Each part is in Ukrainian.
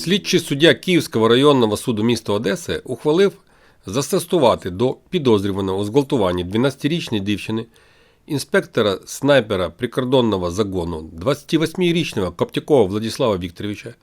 Слідчий суддя Київського районного суду міста Одеси ухвалив застосувати до підозрюваного у зґвалтуванні 12-річної дівчини інспектора снайпера прикордонного загону 28-річного Коптякова Владислава Вікторовича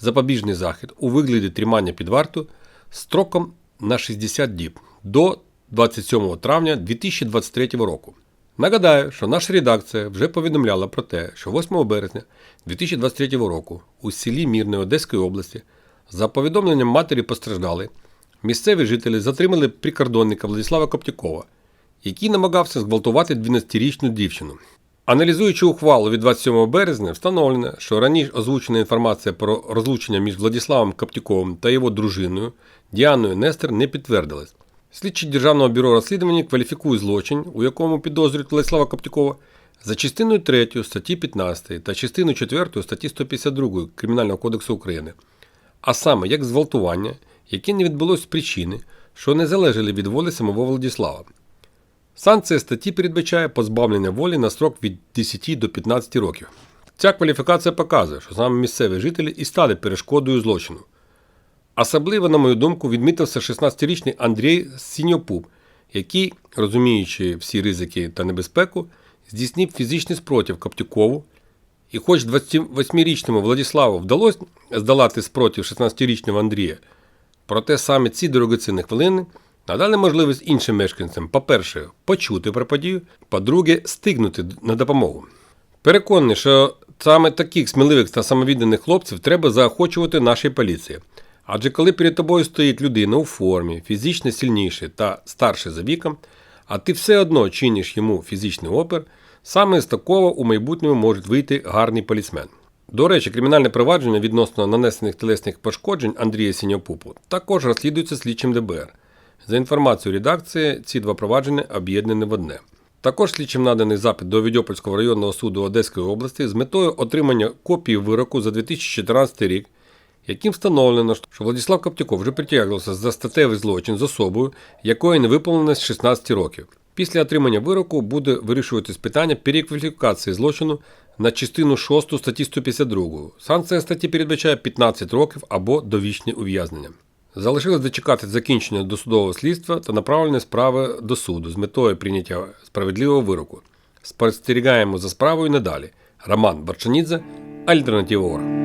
запобіжний захід у вигляді тримання під варту строком на 60 діб до 27 травня 2023 року. Нагадаю, що наша редакція вже повідомляла про те, що 8 березня 2023 року у селі Мірне Одеської області за повідомленням матері постраждали, місцеві жителі затримали прикордонника Владислава Коптякова, який намагався зґвалтувати 12-річну дівчину. Аналізуючи ухвалу від 27 березня, встановлено, що раніше озвучена інформація про розлучення між Владиславом Коптяковим та його дружиною Діаною Нестер не підтвердилась. Слідчі Державного бюро розслідування кваліфікують злочин, у якому підозрюють Владислава Коптякова, за частиною 3 статті 15 та частиною 4 статті 152 Кримінального кодексу України, а саме як зґвалтування, яке не відбулось з причини, що не залежали від волі самого Владислава. Санкція статті передбачає позбавлення волі на строк від 10 до 15 років. Ця кваліфікація показує, що саме місцеві жителі і стали перешкодою злочину. Особливо, на мою думку, відмітився 16-річний Андрій Сіньопуб, який, розуміючи всі ризики та небезпеку, здійснив фізичний спротив Коптюкову. І хоч 28-річному Владиславу вдалося здолати спротив 16-річного Андрія, проте саме ці дорогоцінні хвилини надали можливість іншим мешканцям, по-перше, почути про подію, по-друге, стигнути на допомогу. Переконаний, що саме таких сміливих та самовідданих хлопців треба заохочувати нашій поліції. Адже коли перед тобою стоїть людина у формі, фізично сильніший та старший за віком, а ти все одно чиниш йому фізичний опір, саме з такого у майбутньому може вийти гарний полісмен. До речі, кримінальне провадження відносно нанесених телесних пошкоджень Андрія Сіньопупу також розслідується слідчим ДБР. За інформацією редакції, ці два провадження об'єднані в одне. Також слідчим наданий запит до Відьопольського районного суду Одеської області з метою отримання копії вироку за 2014 рік, яким встановлено, що Владислав Коптюков вже притягувався за статевий злочин з особою, якої не виповнено з 16 років. Після отримання вироку буде вирішуватись питання перекваліфікації злочину на частину 6 статті 152. Санкція статті передбачає 15 років або довічне ув'язнення. Залишилось дочекати закінчення досудового слідства та направлення справи до суду з метою прийняття справедливого вироку. Спостерігаємо за справою надалі. Роман Барчанідзе, Альтернатива Ор.